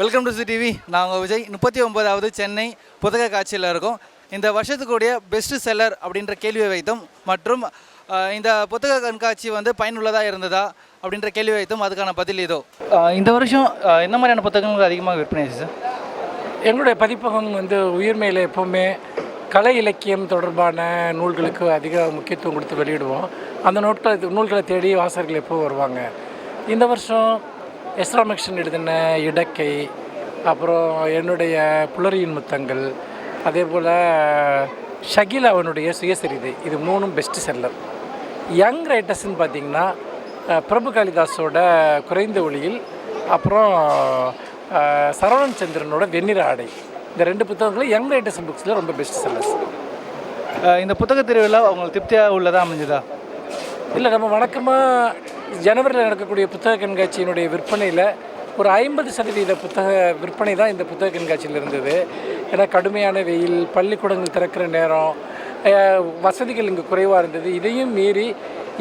Welcome to C TV நாங்கள் விஜய். முப்பத்தி ஒன்பதாவது சென்னை புத்தக காட்சியில் இருக்கோம். இந்த வருஷத்துக்குடைய பெஸ்ட் செல்லர் அப்படின்ற கேள்வியை வைத்தோம். மற்றும் இந்த புத்தக கண்காட்சி வந்து பயனுள்ளதாக இருந்ததா அப்படின்ற கேள்வி வைத்தோம். அதுக்கான பதில் இதோ. இந்த வருஷம் என்ன மாதிரியான புத்தகங்கள் அதிகமாக விற்பனை ஆச்சு சார் எங்களுடைய பதிப்பகம் வந்து உயிர்மையில் எப்போவுமே கலை இலக்கியம் தொடர்பான நூல்களுக்கு அதிக முக்கியத்துவம் கொடுத்து வெளியிடுவோம். அந்த நூட்களை நூல்களை தேடி வாசகர்கள் எப்போ வருவாங்க? இந்த வருஷம் எஸ் ராமகிருஷ்ணன் எழுதின இடக்கை அப்புறம் என்னுடைய புலரியின் முத்தங்கள் அதே போல் ஷகில் அவனுடைய சுயசரிதை இது மூணும் பெஸ்ட் செல்லர் யங் ரைட்டர்ஸ்னு பார்த்தீங்கன்னா பிரபு காளிதாஸோட குறைந்த ஒளியில் அப்புறம் சரவணன் சந்திரனோட வெண்ணிற ஆடை. இந்த ரெண்டு புத்தகங்களும் யங் ரைட்டர்ஸ் புக்ஸில் ரொம்ப பெஸ்ட் செல்லர்ஸ் இந்த புத்தக திருவிழா உங்களுக்கு திருப்தியாக உள்ளதா அமைஞ்சதா? இல்லை நம்ம வழக்கமாக ஜனவரியில் நடக்கக்கூடிய புத்தக கண்காட்சியினுடைய விற்பனையில் ஒரு ஐம்பது சதவீத புத்தக விற்பனை தான் இந்த புத்தக கண்காட்சியில் இருந்தது. ஏன்னா கடுமையான வெயில் பள்ளிக்கூடங்கள் திறக்கிற நேரம் வசதிகள் இங்கே குறைவாக இருந்தது. இதையும் மீறி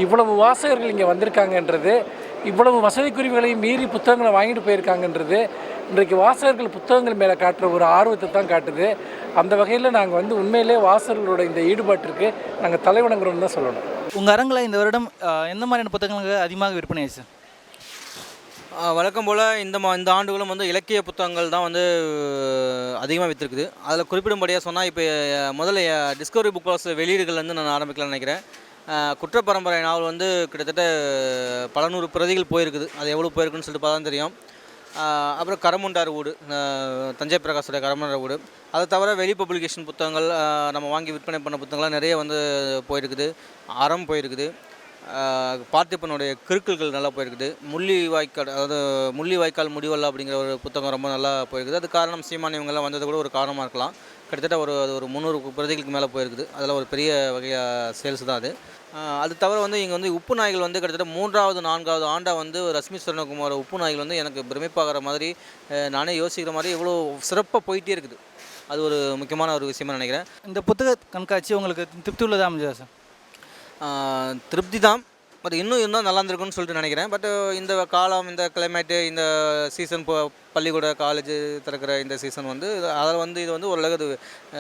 இவ்வளவு வாசகர்கள் இங்கே வந்திருக்காங்கன்றது இவ்வளவு வசதிக்குரியவர்களையும் மீறி புத்தகங்களை வாங்கிட்டு போயிருக்காங்கன்றது இன்றைக்கு வாசகர்கள் புத்தகங்கள் மேலே காட்டுற ஒரு ஆர்வத்தை தான் காட்டுது. அந்த வகையில் நாங்கள் வந்து உண்மையிலே வாசகர்களோட இந்த ஈடுபாட்டிற்கு நாங்கள் தலைவணங்குறோம்னு தான் சொல்லணும். உங்கள் அரங்கில் இந்த வருடம் எந்த மாதிரியான புத்தகங்கள் அதிகமாக விற்பனை ஆச்சு? வழக்கம் போல் இந்த மா இந்த ஆண்டுகளும் வந்து இலக்கிய புத்தகங்கள் தான் வந்து அதிகமாக விற்றுருக்குது அதில் குறிப்பிடும்படியாக சொன்னால் இப்போ முதல்ல டிஸ்கவரி புக் ஹவுஸ் வெளியீடுகள்லேருந்து நான் ஆரம்பிக்கலாம்னு நினைக்கிறேன். குற்றப்பரம்பரை குற்ற பரம்பரை நாவல் வந்து கிட்டத்தட்ட பல நூறு பிரதிகள் போயிருக்குது. அது எவ்வளோ போயிருக்குன்னு சொல்லிட்டு பார்த்தா தெரியும். அப்புறம் கரமுண்டார் ஊடு தஞ்சை பிரகாஷோட கரமுண்டார் ஊடு அதை தவிர வெளி பப்ளிகேஷன் புத்தகங்கள் நம்ம வாங்கி விற்பனை பண்ண புத்தகங்கள்லாம் நிறைய வந்து போயிருக்குது. அறம் போயிருக்குது. பார்த்திபனுடைய கிறுக்கல்கள் நல்லா போயிருக்குது. முள்ளி வாய்க்கால் அதாவது முள்ளி வாய்க்கால் முடிவல்ல அப்படிங்கிற ஒரு புத்தகம் ரொம்ப நல்லா போயிருக்குது. அது காரணம் சீமான் இவங்கெல்லாம் வந்தது கூட ஒரு காரணமாக இருக்கலாம். கிட்டத்தட்ட ஒரு அது ஒரு முந்நூறு பிரதிகளுக்கு மேலே போயிருக்குது. அதில் ஒரு பெரிய வகையாக சேல்ஸ் தான் அது. அது தவிர வந்து இங்கே வந்து உப்பு நாய்கள் வந்து கிட்டத்தட்ட மூன்றாவது நான்காவது ஆண்டாக வந்து ரஷ்மி சரணகுமார் உப்பு நாய்கள் வந்து எனக்கு பிரமிப்பாகிற மாதிரி நானே யோசிக்கிற மாதிரி இவ்வளோ சிறப்பாக போயிட்டே இருக்குது. அது ஒரு முக்கியமான ஒரு விஷயமா நினைக்கிறேன். இந்த புத்தக கண்காட்சி உங்களுக்கு திருப்தி உள்ளதா அமைஞ்சதா சார்? திருப்தி தான். பட் இன்னும் இருந்தால் நல்லா இருந்திருக்கும்னு சொல்லிட்டு நினைக்கிறேன். பட் இந்த காலம் இந்த கிளைமேட்டு இந்த சீசன் இப்போ பள்ளிக்கூட காலேஜ் திறக்கிற இந்த சீசன் வந்து அதில் வந்து இது வந்து ஓரளவு அது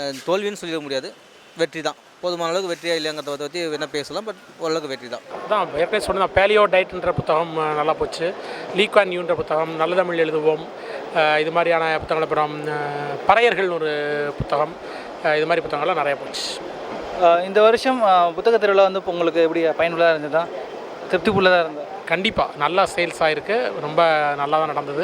ஆஹ் தோல்வின்னு சொல்லிட முடியாது. வெற்றி தான். போதுமான அளவுக்கு வெற்றியா இல்லையாங்கிறத பற்றி வேணால் பேசலாம். பட் ஓரளவுக்கு வெற்றி தான். அதான் ஏற்கனவே சொன்ன பேலியோ டயட்ன்ற புத்தகம் நல்லா போச்சு. லீக்வான் யூன்ற புத்தகம் நல்ல தமிழ் எழுதுவோம். இது மாதிரியான புத்தகங்கள் அப்புறம் பறையர்கள்னு ஒரு புத்தகம். இது மாதிரி புத்தகங்கள்லாம் நிறைய போச்சு. இந்த வருஷம் புத்தக திருவிழா வந்து இப்போ உங்களுக்கு எப்படி பயனுள்ளதாக இருந்ததா? திருப்தி உள்ளதாக இருந்தா? கண்டிப்பாக நல்லா சேல்ஸ் ஆகிருக்கு ரொம்ப நல்லா தான் நடந்தது.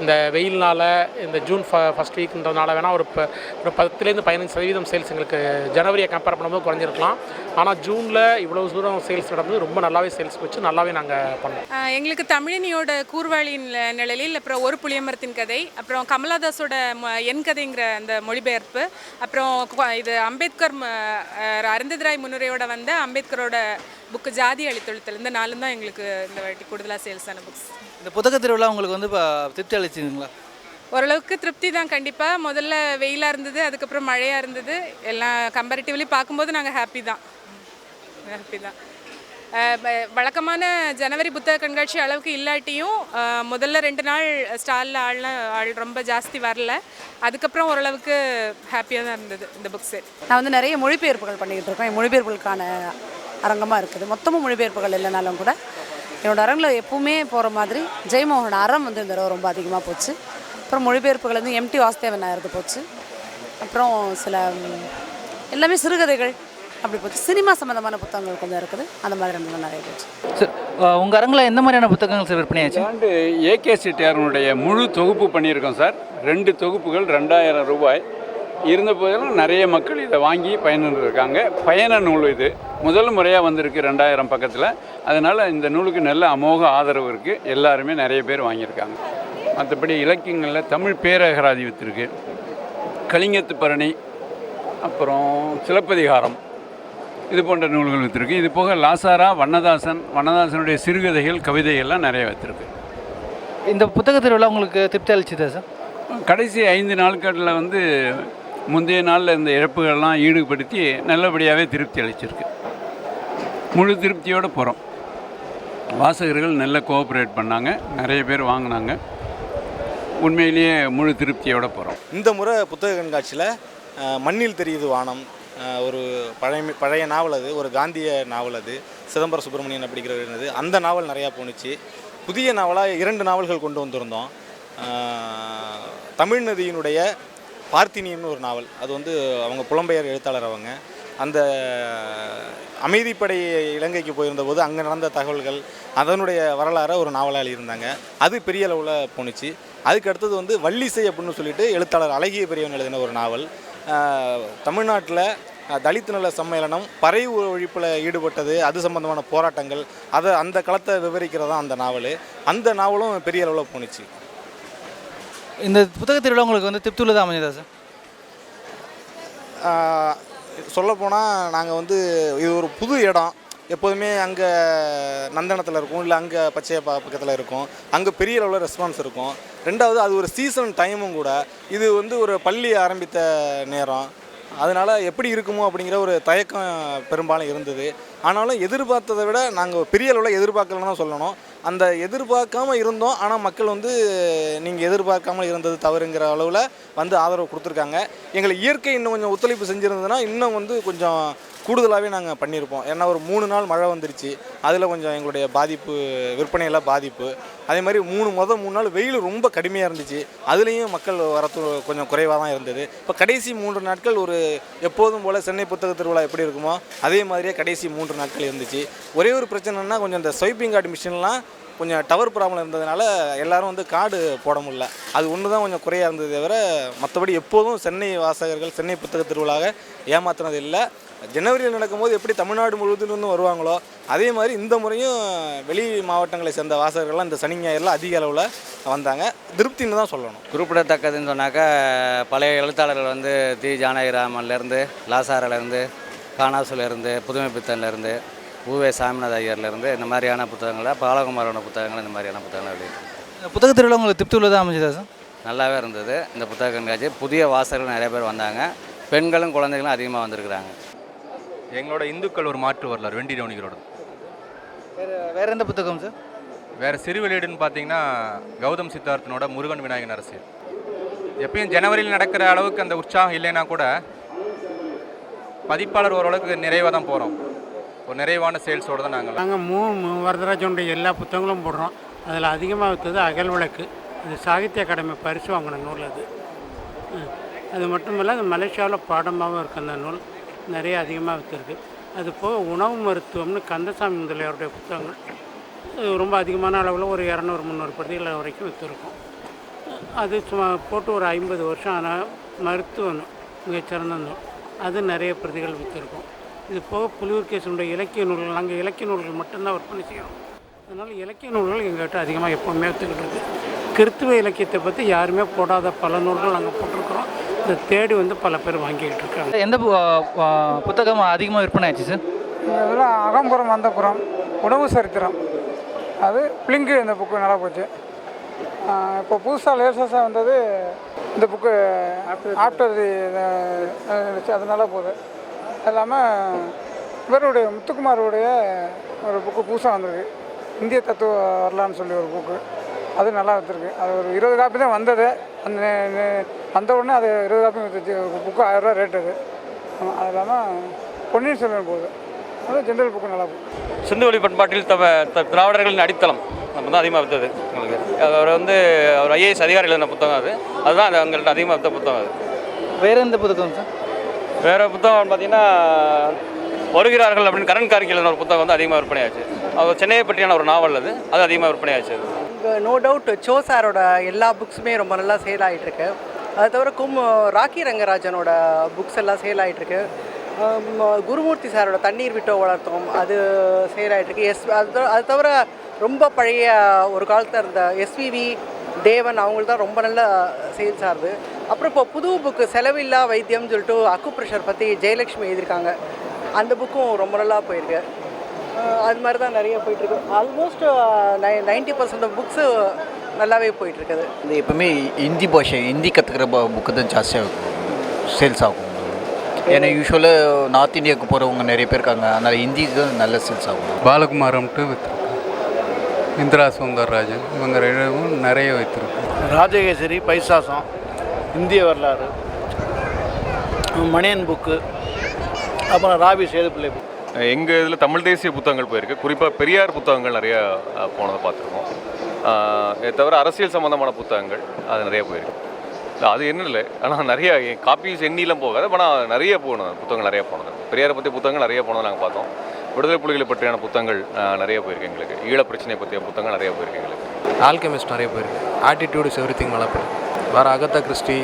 இந்த வெயில்னால இந்த ஜூன் ஃப ஃபஸ்ட் வீக்ன்றதுனால வேணால் ஒரு ப ஒரு பத்துலேருந்து பதினஞ்சு சதவீதம் சேல்ஸ் எங்களுக்கு ஜனவரியை கம்பேர் பண்ணும்போது குறைஞ்சிருக்கலாம். ஆனால் ஜூனில் இவ்வளோ தூரம் சேல்ஸ் நடந்தது. ரொம்ப நல்லாவே சேல்ஸ் போச்சு. நல்லாவே நாங்கள் பண்ணோம். எங்களுக்கு தமிழினியோட கூர்வாளியின் நிழலில் அப்புறம் ஒரு புளியமரத்தின் கதை அப்புறம் கமலாதாஸோட ம- என் கதைங்கிற அந்த மொழிபெயர்ப்பு அப்புறம் இது அம்பேத்கர் அருந்ததிராய் முன்னுரையோட வந்த அம்பேத்கரோட புக்கு ஜாதி அழித்தொழுத்தல் இந்த நாலும் தான் எங்களுக்கு இந்த வாட்டி கூடுதலாக சேல்ஸ் ஆன புக்ஸ் இந்த புத்தக திருவிழா உங்களுக்கு வந்து இப்போ திருப்தி அளிச்சுங்களா ஓரளவுக்கு திருப்தி தான் கண்டிப்பாக முதல்ல வெயிலாக இருந்தது அதுக்கப்புறம் மழையாக இருந்தது. எல்லாம் கம்பேரிட்டிவ்லி பார்க்கும்போது நாங்கள் ஹாப்பி தான். ஹாப்பி தான். வழக்கமான ஜனவரி புத்தக கண்காட்சி அளவுக்கு இல்லாட்டியும் முதல்ல ரெண்டு நாள் ஸ்டாலில் ஆள்லாம் ஆள் ரொம்ப ஜாஸ்தி வரல. அதுக்கப்புறம் ஓரளவுக்கு ஹாப்பியாக தான் இருந்தது இந்த புக்ஸு நான் வந்து நிறைய மொழிபெயர்ப்புகள் பண்ணிக்கிட்டு இருக்கேன். என் மொழிபெயர்ப்புகளுக்கான அரங்கமாக இருக்குது. மொத்தமும் மொழிபெயர்ப்புகள் இல்லைனாலும் கூட என்னோட அரங்கில் எப்பவுமே போகிற மாதிரி ஜெயமோகன் அறம் வந்து இந்த தடவை ரொம்ப அதிகமாக போச்சு. அப்புறம் மொழிபெயர்ப்புகள் வந்து எம்டி வாசுதேவன் நாயருக்கு போச்சு. அப்புறம் சில எல்லாமே சிறுகதைகள் அப்படி போச்சு. சினிமா சம்மந்தமான புத்தகங்கள் கொஞ்சம் இருக்குது. அந்த மாதிரி ரெண்டு நிறைய போச்சு. சார் உங்கள் அரங்கில் எந்த மாதிரியான புத்தகங்கள் சார் விற்பனை ஆச்சு? ஆண்டு ஏகே செட்டியாரனுடைய முழு தொகுப்பு பண்ணியிருக்கோம் சார். ரெண்டு தொகுப்புகள் ரெண்டாயிரம் ரூபாய். இருந்த போதிலும் நிறைய மக்கள் இதை வாங்கி பயனுருக்காங்க பயண நூல் இது. முதல் முறையாக வந்திருக்கு ரெண்டாயிரம் பக்கத்தில். அதனால் இந்த நூலுக்கு நல்ல அமோக ஆதரவு இருக்குது எல்லாருமே நிறைய பேர் வாங்கியிருக்காங்க. மற்றபடி இலக்கியங்களில் தமிழ் பேரகராதிபத்து இருக்கு கலிங்கத்து பரணி அப்புறம் சிலப்பதிகாரம் இது போன்ற நூல்கள் விற்றுருக்கு இது போக லாசாரா வண்ணதாசன் வண்ணதாசனுடைய சிறுகதைகள் கவிதைகள்லாம் நிறைய விற்றுருக்கு இந்த புத்தக திருவிழா உங்களுக்கு திருப்தி அளிச்சதா சார்? கடைசி ஐந்து நாட்களில் வந்து முந்தைய நாளில் இந்த இழப்புகள்லாம் ஈடுபடுத்தி நல்லபடியாகவே திருப்தி அளிச்சிருக்கு. முழு திருப்தியோடு போகிறோம் வாசகர்கள் நல்ல கோஆப்ரேட் பண்ணாங்க. நிறைய பேர் வாங்கினாங்க. உண்மையிலேயே முழு திருப்தியோடு போகிறோம் இந்த முறை புத்தக கண்காட்சியில் மண்ணில் தெரியுது வானம். ஒரு பழைய பழைய நாவல் அது ஒரு காந்திய நாவல் அது சிதம்பர சுப்பிரமணியன் அப்படிங்கிறது இருந்தது அந்த நாவல் நிறையா போணுச்சு. புதிய நாவலாக இரண்டு நாவல்கள் கொண்டு வந்திருந்தோம். தமிழ் நதியினுடைய பார்த்தினியம்னு ஒரு நாவல். அது வந்து அவங்க புலம்பெயர் எழுத்தாளர் அவங்க. அந்த அமைதிப்படை இலங்கைக்கு போயிருந்தபோது அங்கே நடந்த தகவல்கள் அதனுடைய வரலாறை ஒரு நாவலாக எழுதியிருந்தாங்க. அது பெரிய அளவில் போணுச்சு. அதுக்கு அடுத்தது வந்து வள்ளிசை அப்படின்னு சொல்லிட்டு எழுத்தாளர் அழகிய பெரியவன் எழுதின ஒரு நாவல். தமிழ்நாட்டில் தலித் நல சம்மேளனம் பறை ஒழிப்பில் ஈடுபட்டது அது சம்பந்தமான போராட்டங்கள் அதை அந்த களத்தை விவரிக்கிறதா அந்த நாவல். அந்த நாவலும் பெரிய அளவில் போணுச்சு. இந்த புத்தக திருவிழா உங்களுக்கு வந்து திருப்தியுள்ளதாக அமைஞ்சதா சார் சொல்லப்போனால் நாங்கள் வந்து இது ஒரு புது இடம். எப்போதுமே அங்கே நந்தனத்தில் இருக்கும் இல்லை அங்கே பச்சையப்பா பக்கத்தில் இருக்கும். அங்கே பெரிய அளவில் ரெஸ்பான்ஸ் இருக்கும். ரெண்டாவது அது ஒரு சீசன் டைமும் கூட. இது வந்து ஒரு பள்ளி ஆரம்பித்த நேரம். அதனால் எப்படி இருக்குமோ அப்படிங்கிற ஒரு தயக்கம் பெரும்பாலும் இருந்தது. ஆனாலும் எதிர்பார்த்ததை விட நாங்கள் பெரிய அளவில் எதிர்பார்க்கலன்னு தான் சொல்லணும். அந்த எதிர்பார்க்காம இருந்தோம். ஆனால் மக்கள் வந்து நீங்கள் எதிர்பார்க்காமல் இருந்தது தவறுங்கிற அளவில் வந்து ஆதரவு கொடுத்துருக்காங்க. எங்களை இயற்கை இன்னும் கொஞ்சம் ஒத்துழைப்பு செஞ்சுருந்ததுன்னா இன்னும் வந்து கொஞ்சம் கூடுதலாகவே நாங்கள் பண்ணியிருப்போம் ஏன்னா ஒரு மூணு நாள் மழை வந்துருச்சு. அதில் கொஞ்சம் எங்களுடைய பாதிப்பு விற்பனையெல்லாம் பாதிப்பு. அதே மாதிரி மூணு மொதல் மூணு நாள் வெயில் ரொம்ப கடுமையாக இருந்துச்சு. அதுலேயும் மக்கள் வரத்து கொஞ்சம் குறைவாக தான் இருந்தது. இப்போ கடைசி மூன்று நாட்கள் ஒரு எப்போதும் போல் சென்னை புத்தக திருவிழா எப்படி இருக்குமோ அதே மாதிரியே கடைசி மூன்று நாட்கள் இருந்துச்சு. ஒரே ஒரு பிரச்சனைனா கொஞ்சம் இந்த ஸ்வைப்பிங் கார்டு மிஷின்லாம் கொஞ்சம் டவர் ப்ராப்ளம் இருந்ததுனால எல்லாரும் வந்து கார்டு போட முடியல. அது ஒன்று தான் கொஞ்சம் குறையாக இருந்தது தவிர மற்றபடி எப்போதும் சென்னை வாசகர்கள் சென்னை புத்தக திருவிழாவை ஏமாத்தினது இல்லை. ஜனவரியில் நடக்கும்போது எப்படி தமிழ்நாடு முழுவதிலிருந்து வருவாங்களோ அதே மாதிரி இந்த முறையும் வெளி மாவட்டங்களை சேர்ந்த வாசகர்கள்லாம் இந்த சனி ஞாயிறுல அதிக அளவில் வந்தாங்க. திருப்தின்னு தான் சொல்லணும். குறிப்பிடத்தக்கதுன்னு சொன்னாக்கா பழைய எழுத்தாளர்கள் வந்து தி. ஜானகிராமன்லேருந்து லாசாரிலேருந்து காணாசுலேருந்து புதுமை பித்தன்லேருந்து ஊவே சாமிநாத ஐயர்லேருந்து இந்த மாதிரியான புத்தகங்களை பாலகுமாரோட புத்தகங்கள் இந்த மாதிரியான புத்தகங்கள் இந்த புத்தக திருவிழா உங்களுக்கு திருப்தியுள்ளதாக அமைஞ்சதா சார்? நல்லாவே இருந்தது. இந்த புத்தக கண்காட்சி புதிய வாசகர்கள் நிறைய பேர் வந்தாங்க. பெண்களும் குழந்தைகளும் அதிகமாக வந்திருக்கிறாங்க. எங்களோட இந்துக்கள் ஒரு மாற்று வரலாறு வெண்டி ரவுனிகளோட வேறு வேறு எந்த புத்தகம் சார் வேறு சிறு வெளியீடுன்னு பார்த்தீங்கன்னா கௌதம் சித்தார்த்தனோட முருகன் விநாயகன் அரசியல். எப்பயும் ஜனவரியில் நடக்கிற அளவுக்கு அந்த உற்சாகம் இல்லைன்னா கூட பதிப்பாளர் ஓரளவுக்கு நிறைவாக தான் போகிறோம் ஒரு நிறைவான சேல்ஸோடு தான் நாங்கள் நாங்கள் மூ மு- வரதராஜனுடைய எல்லா புத்தகங்களும் போடுறோம். அதில் அதிகமாக விற்றது அகல் விளக்கு. அது சாகித்ய அகாடமி பரிசு வாங்கின நூல் அது. அது மட்டும் இல்லை அது மலேசியாவில் பாடமாகவும் இருக்குது அந்த நூல். நிறைய அதிகமாக விற்றுருக்கு அது போக உணவு மருத்துவம்னு கந்தசாமி முதலியாருடைய புத்தகங்கள் அது ரொம்ப அதிகமான அளவில் ஒரு இரநூறு முந்நூறு பிரதிகள் வரைக்கும் விற்றுருக்கோம் அது சும்மா போட்டு ஒரு ஐம்பது வருஷம் ஆனால் மருத்துவம் மிகச்சிறந்த நூல் அது நிறைய பிரதிகள் விற்றுருக்கோம் இது போக புலியூர்கேசனுடைய இலக்கிய நூல்கள் நாங்கள் இலக்கிய நூல்கள் மட்டும்தான் விற்பனை செய்கிறோம் அதனால் இலக்கிய நூல்கள் எங்கள்கிட்ட அதிகமாக எப்போவுமே விற்றுக்கிட்டு இருக்குது கிறித்துவ இலக்கியத்தை பற்றி யாருமே போடாத பல நூல்கள் நாங்கள் போட்டிருக்கிறோம். இதை தேடி வந்து பல பேர் வாங்கிக்கிட்டு இருக்காங்க. எந்த புத்தகம் அதிகமாக விற்பனை ஆச்சு சார்? இதில் அகம்புறம் அந்தப்புறம் உணவு சரித்திரம். அது பிளிங்கு இந்த புக்கு நல்லா போச்சு. இப்போ புதுசாக லேசஸாக வந்தது இந்த புக்கு ஆஃப்டர் தி அது நல்லா போகுது. அது இல்லாமல் இவருடைய முத்துக்குமாருடைய ஒரு புக்கு புதுசாக வந்திருக்கு. இந்திய தத்துவ வரலான்னு சொல்லி ஒரு புக்கு. அது நல்லா வந்திருக்கு. அது ஒரு இருபது காப்பி தான் வந்தது. அந்த வந்த உடனே அது இருபது காப்பி வந்துச்சு புக்கு ஆயிரரூவா ரேட் அது அது இல்லாமல் பொன்னியின் செல்வன் போகுது. அது ஜென்ரல் புக்கு நல்லா போகுது. சிந்து வழி பண்பாட்டில் தவ த- திராவிடர்களின் அடித்தளம். நம்ம தான் அதிகமாக விற்றது உங்களுக்கு அவர் வந்து அவர் ஐஏஎஸ் அதிகாரி எழுதின புத்தகம் அது. அதுதான் அது எங்கள்கிட்ட அதிகமாக விற்ற புத்தகம் அது. வேறு எந்த புத்தகம் சார்? வேறு புத்தகம் பார்த்தீங்கன்னா வருகிறார்கள் அப்படின்னு கரண் கார்கி எழுதின ஒரு புத்தகம் வந்து அதிகமாக விற்பனையாச்சு அவர் சென்னையை பற்றியான ஒரு நாவல் அது. அது அதிகமாக விற்பனையாச்சு அது. நோ டவுட் சோ சாரோட எல்லா புக்ஸுமே ரொம்ப நல்லா சேல் ஆகிட்டுருக்கு அது தவிர கும் ராக்கி ரங்கராஜனோட புக்ஸ் எல்லாம் சேல் ஆகிட்டுருக்கு குருமூர்த்தி சாரோட தண்ணீர் விட்டோ வளர்த்தோம். அது சேல் ஆகிட்டுருக்கு எஸ் அது அது தவிர ரொம்ப பழைய ஒரு காலத்தில் இருந்த எஸ்விவி தேவன் அவங்களுக்கு தான் ரொம்ப நல்ல சேல்ஸ் ஆகுது அப்புறம் இப்போ புது புக்கு செலவில்லா வைத்தியம்னு சொல்லிட்டு அக்கு ப்ரெஷர் பற்றி ஜெயலக்ஷ்மி எழுதியிருக்காங்க. அந்த புக்கும் ரொம்ப நல்லா போயிருக்கு. அது மாதிரி தான் நிறைய போயிட்டுருக்கு. ஆல்மோஸ்ட் நை நைன்ட்டி பர்சன்ட் ஆஃப் புக்ஸு நல்லாவே போயிட்டுருக்குது. இது எப்பவுமே ஹிந்தி பாஷை ஹிந்தி கற்றுக்கிற புக்கு தான் ஜாஸ்தியாக சேல்ஸ் ஆகும். ஏன்னா யூஸ்வலாக நார்த் இந்தியாவுக்கு போகிறவங்க நிறைய பேர் இருக்காங்க. அதனால் ஹிந்திக்கு நல்ல சேல்ஸ் ஆகும். பாலகுமாரம்ட்டு விற்றுருக்கு இந்திரா சுந்தரராஜன் இவங்க ரெண்டும் நிறைய வைத்திருக்கு ராஜகேசரி பைசாசம் இந்திய வரலாறு மணியன் புக்கு அப்புறம் ராபி சேதுப்பிள்ளை புக் எங்கள் இதில் தமிழ் தேசிய புத்தகங்கள் போயிருக்கு. குறிப்பாக பெரியார் புத்தகங்கள் நிறையா போனதை பார்த்துருக்கோம். தவிர அரசியல் சம்மந்தமான புத்தகங்கள் அது நிறைய போயிருக்கு. அது என்ன இல்லை. ஆனால் நிறைய காப்பீஸ் எண்ணிலாம் போகாது. ஆனால் நிறைய போகணும். புத்தகங்கள் நிறைய போனது. பெரியாரை பற்றி புத்தகங்கள் நிறைய போனதை நாங்கள் பார்த்தோம். விடுதலை புலிகளை பற்றியான புத்தகங்கள் நிறைய போயிருக்கு எங்களுக்கு. ஈழ பிரச்சனை பற்றிய புத்தகங்கள் நிறைய போயிருக்கு எங்களுக்கு. ஆல்கெமிஸ்ட் நிறைய போயிருக்கு. ஆட்டிடியூட் எவ்ரி திங் நல்லா போயிருக்கு. வேறு அகத்தா கிறிஸ்டி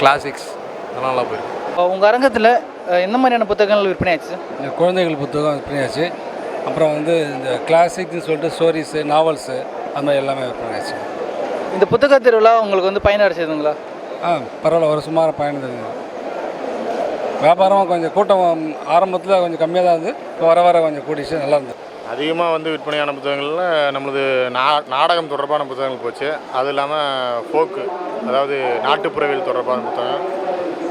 கிளாசிக்ஸ் அதெல்லாம் நல்லா போயிருக்கு. உங்கள் அரங்கத்தில் எந்த மாதிரியான புத்தகங்கள் விற்பனை ஆச்சு? இந்த குழந்தைகள் புத்தகம் விற்பனையாச்சு அப்புறம் வந்து இந்த கிளாசிக்னு சொல்லிட்டு ஸ்டோரிஸு நாவல்ஸு அந்த மாதிரி எல்லாமே விற்பனையாச்சு இந்த புத்தக திருவிழா உங்களுக்கு வந்து பயன் அடைச்சதுங்களா? ஆ பரவாயில்ல. ஒரு சுமார இருந்தது வியாபாரம் கொஞ்சம் கூட்டம் ஆரம்பத்தில் கொஞ்சம் கம்மியாக தான் இருந்து இப்போ வர வர கொஞ்சம் கூடிச்சு நல்லா இருந்தது. அதிகமாக வந்து விற்பனையான புத்தகங்களில் நம்மளது நா நாடகம் தொடர்பான புத்தகங்கள் போச்சு. அது இல்லாமல் ஃபோக்கு அதாவது நாட்டுப்புறவியல் தொடர்பான புத்தகம்.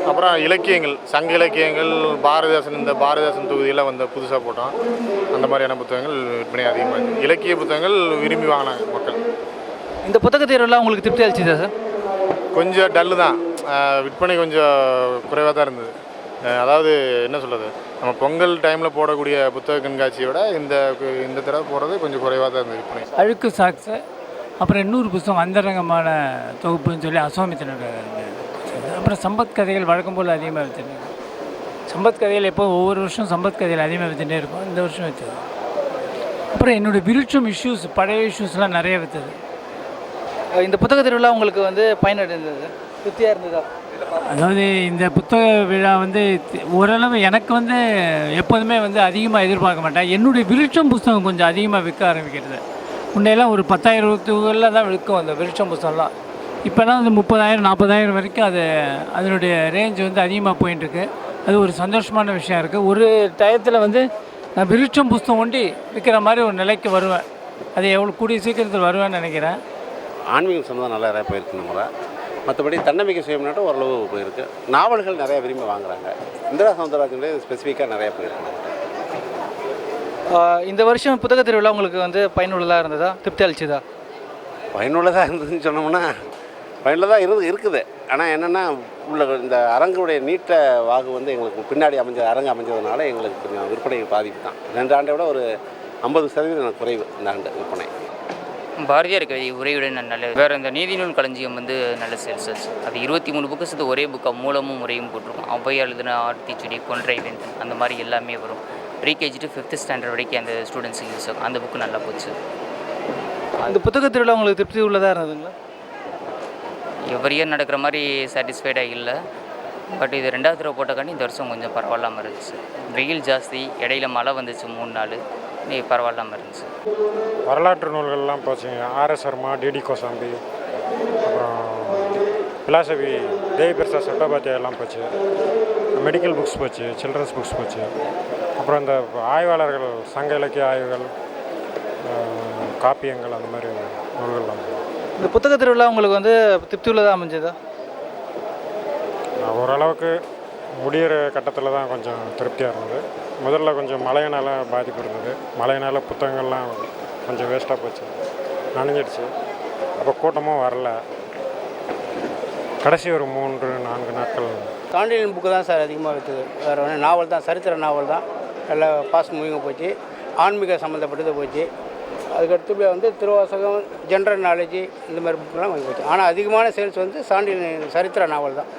அப்புறம் இலக்கியங்கள் சங்க இலக்கியங்கள் பாரதிதாசன் இந்த பாரதிதாசன் தொகுதியில் வந்த புதுசாக போட்டோம். அந்த மாதிரியான புத்தகங்கள் விற்பனை அதிகமாக இருக்கு. இலக்கிய புத்தகங்கள் விரும்பி வாங்கினாங்க மக்கள். இந்த புத்தக திருவிழா உங்களுக்கு திருப்தி அளிச்சுதா சார்? கொஞ்சம் டல்லு தான். விற்பனை கொஞ்சம் குறைவாக தான் இருந்தது. அதாவது என்ன சொல்கிறது நம்ம பொங்கல் டைமில் போடக்கூடிய புத்தக கண்காட்சியை விட இந்த இந்த தடவை போடுறது கொஞ்சம் குறைவாக தான் இருந்தது விற்பனை. அழுக்கு சாக்ஸு அப்புறம் இன்னொரு புத்தகம் அந்தரங்கமான தொகுப்புன்னு சொல்லி அசோமித்தனோட. அப்புறம் சம்பத் கதைகள் வழக்கம் போல் அதிகமாக வச்சுருந்தாங்க சம்பத் கதைகள் எப்போ ஒவ்வொரு வருஷம் சம்பத் கதைகள் அதிகமாக விற்றுட்டே இருக்கும். இந்த வருஷம் வச்சது. அப்புறம் என்னோடய விருட்சம் இஷ்யூஸ் பழைய இஷ்யூஸ்லாம் நிறைய விற்றுது இந்த புத்தக திருவிழா உங்களுக்கு வந்து பயன் அடைந்தது திருப்தியாக இருந்ததா? அதாவது இந்த புத்தக விழா வந்து ஓரளவு எனக்கு வந்து எப்போதுமே வந்து அதிகமாக எதிர்பார்க்க மாட்டேன். என்னுடைய விருட்சம் புஸ்தகம் கொஞ்சம் அதிகமாக விற்க ஆரம்பிக்கிறது. முன்னையெல்லாம் ஒரு பத்தாயிரத்துகளில் தான் விற்கும் அந்த விருட்சம் புஸ்தகம்லாம். இப்போல்லாம் வந்து முப்பதாயிரம் நாற்பதாயிரம் வரைக்கும் அது அதனுடைய ரேஞ்ச் வந்து அதிகமாக போயிட்டுருக்கு அது ஒரு சந்தோஷமான விஷயம் இருக்குது ஒரு டயத்தில் வந்து நான் விருட்சம் புஸ்தகம் ஒண்டி விற்கிற மாதிரி ஒரு நிலைக்கு வருவேன். அது எவ்வளோ கூடிய சீக்கிரத்தில் வருவேன்னு நினைக்கிறேன். ஆன்மீகம் சம்மந்தம் நல்லா நிறையா போயிருக்கு முறை மற்றபடி தன்னம்பிக்கை சுயம்னாட்டம் ஓரளவு போயிருக்கு. நாவல்கள் நிறையா விரும்பி வாங்குறாங்க. இந்திரா சவுந்தரராஜனுடைய ஸ்பெசிஃபிக்காக நிறையா போயிருக்கு ஆஹ் இந்த வருஷம் புத்தக திருவிழா உங்களுக்கு வந்து பயனுள்ளதாக இருந்ததா? திருப்தி அளிச்சுதா? பயனுள்ளதாக இருந்ததுன்னு சொன்னோம்னா பயனுள்ளதாக இருந்து இருக்குது. ஆனால் என்னென்னா உள்ள இந்த அரங்குடைய நீட்ட வாகு வந்து எங்களுக்கு பின்னாடி அமைஞ்ச அரங்கு அமைஞ்சதுனால எங்களுக்கு கொஞ்சம் விற்பனை பாதிப்பு தான். ரெண்டு ஆண்டை விட ஒரு ஐம்பது சதவீதம் எனக்கு குறைவு இந்த ஆண்டு விற்பனை. பாரதியார் கவிதை உரையுடன் நல்ல வேறு இந்த நீதிநூல் களஞ்சியம் வந்து நல்ல சேல்ஸ் ஆச்சு. அது இருபத்தி மூணு புக்கு சேர்த்து ஒரே புக்காக மூலமும் முறையும் போட்டிருக்கோம். ஔவையார் எழுதின ஆர்த்திச்சுடி கொன்றை வேந்தன் அந்த மாதிரி எல்லாமே வரும். ப்ரீகேஜி டு ஃபிஃப்த் ஸ்டாண்டர்ட் வரைக்கும் அந்த ஸ்டூடெண்ட்ஸுக்கு யூஸ் ஆகும். அந்த புக்கு நல்லா போச்சு. இந்த புத்தக திருவிழா உங்களுக்கு திருப்தி உள்ளதாக இருந்ததுங்களா? எவ்ரி இயர் நடக்கிற மாதிரி சாட்டிஸ்ஃபைடாக இல்லை. பட் இது ரெண்டாவது தடவை போட்டக்காண்டி இந்த வருஷம் கொஞ்சம் பரவாயில்லாமல் இருந்துச்சு. வெயில் ஜாஸ்தி இடையில மழை வந்துச்சு மூணு நாள். நீ பரவாயில்லாமல் இருந்துச்சு. வரலாற்று நூல்கள்லாம் போச்சுங்க ஆர்எஸ் சர்மா டிடி கோசாம்பி அப்புறம் பிலாசபி தேவி பிரசாத் சட்டோபாத்தியா எல்லாம் போச்சு மெடிக்கல் புக்ஸ் போச்சு சில்ட்ரன்ஸ் புக்ஸ் போச்சு அப்புறம் இந்த ஆய்வாளர்கள் சங்க இலக்கிய ஆய்வுகள் காப்பியங்கள் அந்த மாதிரி நூல்கள்லாம் போச்சு. இந்த புத்தக திருவிழா உங்களுக்கு வந்து திருப்தி உள்ளதாக அமைஞ்சதா? நான் ஓரளவுக்கு முடியிற கட்டத்தில் தான் கொஞ்சம் திருப்தியாக இருந்தது. முதல்ல கொஞ்சம் மழையினால் பாதிப்பு இருந்தது. மழையினால் புத்தகங்கள்லாம் கொஞ்சம் வேஸ்ட்டாக போச்சு. நனைஞ்சிடுச்சு. அப்போ கூட்டமும் வரல. கடைசி ஒரு மூன்று நான்கு நாட்கள். தாண்டியன் புக்கு தான் சார் அதிகமாக விற்றுது வேறு ஒன்று நாவல் தான் சரித்திர நாவல் தான். நல்லா பாஸ் மூவிங்க போச்சு. ஆன்மீக சம்மந்தப்பட்டது போச்சு. அதுக்கடுத்து வந்து திருவாசகம் ஜென்ரல் நாலேஜ் இந்த மாதிரி புக்கெலாம் கொஞ்சம் போச்சு ஆனால் அதிகமான சேல்ஸ் வந்து சாண்டியன் சரித்திர நாவல் தான்.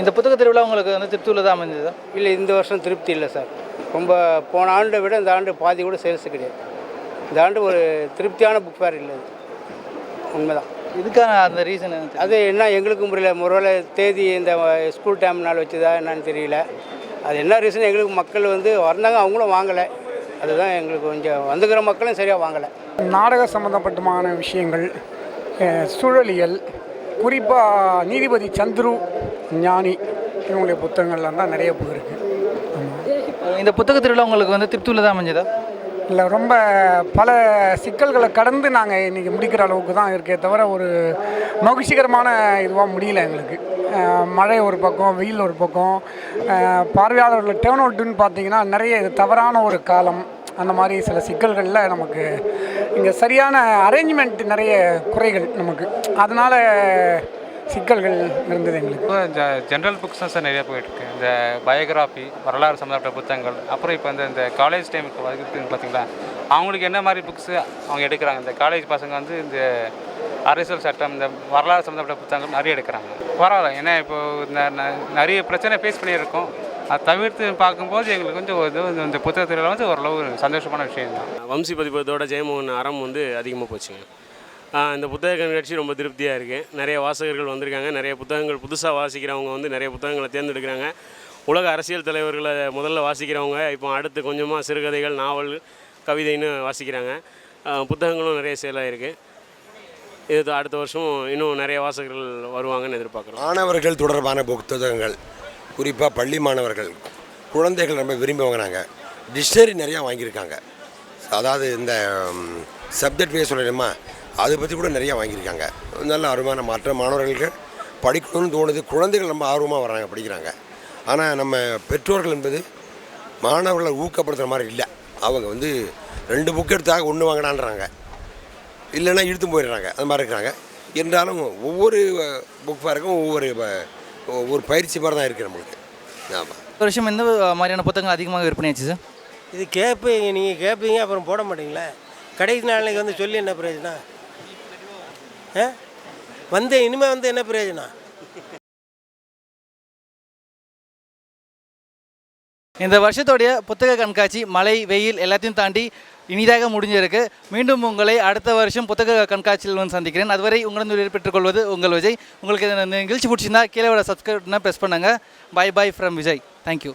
இந்த புத்தக திருவிழா உங்களுக்கு வந்து திருப்தி உள்ளதாக அமைஞ்சதா? இல்லை இந்த வருஷம் திருப்தி இல்லை சார். ரொம்ப போன ஆண்டை விட இந்த ஆண்டு பாதி கூட சேல்ஸ் கிடையாது. இந்த ஆண்டு ஒரு திருப்தியான புக் ஃபேர் இல்லை. உண்மைதான். இதுக்கான அந்த ரீசன் அது என்ன எங்களுக்கும் புரியல. ஒருவேளை தேதி இந்த ஸ்கூல் டைம் நாள் வச்சுதா என்னன்னு தெரியல. அது என்ன ரீசன் எங்களுக்கு மக்கள் வந்து வந்தாங்க அவங்களும் வாங்கலை. அதுதான் எங்களுக்கு கொஞ்சம் வந்துக்கிற மக்களும் சரியாக வாங்கலை. நாடக சம்பந்தப்பட்டமான விஷயங்கள் சூழலியல் குறிப்பாக நீதிபதி சந்துரு ஞானி இவங்களுடைய புத்தகங்கள்லாம் தான் நிறைய புக் இருக்குது இந்த புத்தக திருவிழா உங்களுக்கு வந்து திருப்தி உள்ளதாக அமைஞ்சதா? இல்லை ரொம்ப பல சிக்கல்களை கடந்து நாங்கள் இன்றைக்கி முடிக்கிற அளவுக்கு தான் இருக்கே தவிர ஒரு மகிழ்ச்சிகரமான இதுவாக முடியல எங்களுக்கு. மழை ஒரு பக்கம் வெயில் ஒரு பக்கம். பார்வையாளர்கள் டேர்ன் அவுட்டுன்னு பார்த்தீங்கன்னா நிறைய இது தவறான ஒரு காலம். அந்த மாதிரி சில சிக்கல்களில் நமக்கு இங்கே சரியான அரேஞ்ச்மெண்ட் நிறைய குறைகள் நமக்கு. அதனால் சிக்கல்கள் இருந்தது எங்களுக்கு. இப்போ இந்த ஜென்ரல் புக்ஸ் தான் சார் நிறைய போயிட்டுருக்கு. இந்த பயோகிராஃபி வரலாறு சம்மந்தப்பட்ட புத்தகங்கள் அப்புறம் இப்போ இந்த இந்த காலேஜ் டைமுக்கு வகுப்புன்னு பார்த்தீங்களா? அவங்களுக்கு என்ன மாதிரி புக்ஸு அவங்க எடுக்கிறாங்க? இந்த காலேஜ் பசங்க வந்து இந்த அரசியல் சட்டம் இந்த வரலாறு சம்மந்தப்பட்ட புத்தகங்கள் நிறைய எடுக்கிறாங்க. பரவாயில்ல. ஏன்னா இப்போ ந- ந- நிறைய பிரச்சனை ஃபேஸ் பண்ணியிருக்கோம். அதை தவிர்த்து பார்க்கும்போது எங்களுக்கு கொஞ்சம் இது இந்த புத்தகத்தில் வந்து ஓரளவு சந்தோஷமான விஷயம் தான் வம்சி பதிப்பகத்தோட ஜெயமோகன் அறம் வந்து அதிகமாக போச்சுங்க. இந்த புத்தக கண்காட்சி ரொம்ப திருப்தியாக இருக்குது நிறைய வாசகர்கள் வந்திருக்காங்க. நிறைய புத்தகங்கள் புதுசாக வாசிக்கிறவங்க வந்து நிறைய புத்தகங்களை தேர்ந்தெடுக்கிறாங்க. உலக அரசியல் தலைவர்களை முதல்ல வாசிக்கிறவங்க இப்போ அடுத்து கொஞ்சமாக சிறுகதைகள் நாவல் கவிதைன்னு வாசிக்கிறாங்க. புத்தகங்களும் நிறைய சேலாக இருக்குது இது அடுத்த வருஷம் இன்னும் நிறைய வாசகர்கள் வருவாங்கன்னு எதிர்பார்க்குறோம். மாணவர்கள் தொடர்பான புத்தகங்கள் குறிப்பாக பள்ளி மாணவர்கள் குழந்தைகள் ரொம்ப விரும்பி வாங்கினாங்க டிக்ஷனரி நிறையா வாங்கியிருக்காங்க. அதாவது இந்த சப்ஜெக்ட் பேர் சொல்லணுமா? அதை பற்றி கூட நிறையா வாங்கியிருக்காங்க. நல்ல அருமையான மாற்றம் மாணவர்களுக்கு படிக்கணும்னு தோணுது. குழந்தைகள் ரொம்ப ஆர்வமாக வராங்க படிக்கிறாங்க. ஆனால் நம்ம பெற்றோர்கள் என்பது மாணவர்களை ஊக்கப்படுத்துகிற மாதிரி இல்லை. அவங்க வந்து ரெண்டு புக் எடுத்தாக ஒன்று வாங்கினான்றாங்க. இல்லைன்னா இழுத்து போயிடுறாங்க. அது மாதிரி இருக்கிறாங்க. என்றாலும் ஒவ்வொரு புக் ஃபேருக்கும் ஒவ்வொரு ஒவ்வொரு பயிற்சி மாதிரி தான் இருக்குது நம்மளுக்கு. ஆமாம் இந்த வருஷம் எந்த மாதிரியான புத்தகங்கள் அதிகமாக விற்பனையாச்சு சார் இது கேட்பீங்க நீங்கள் கேட்பீங்க அப்புறம் போட மாட்டீங்களே? கடைசி நாளைக்கு வந்து சொல்லி என்ன பிரயோஜனம்? வந்து இனிமேல் வந்து என்ன பிரயோஜனம்? இந்த வருஷத்துடைய புத்தக கண்காட்சி மழை வெயில் எல்லாத்தையும் தாண்டி இனிதாக முடிஞ்சிருக்கு. மீண்டும் உங்களை அடுத்த வருஷம் புத்தக கண்காட்சியில் வந்து சந்திக்கிறேன். அதுவரை உங்களிடம் பெற்றுக்கொள்வது உங்கள் விஜய். உங்களுக்கு இந்த நிகழ்ச்சி பிடிச்சிருந்தா கீழே விட சப்ஸ்கிரைப்னா ப்ரெஸ் பண்ணுங்கள் bye bye from Vijay. Thank you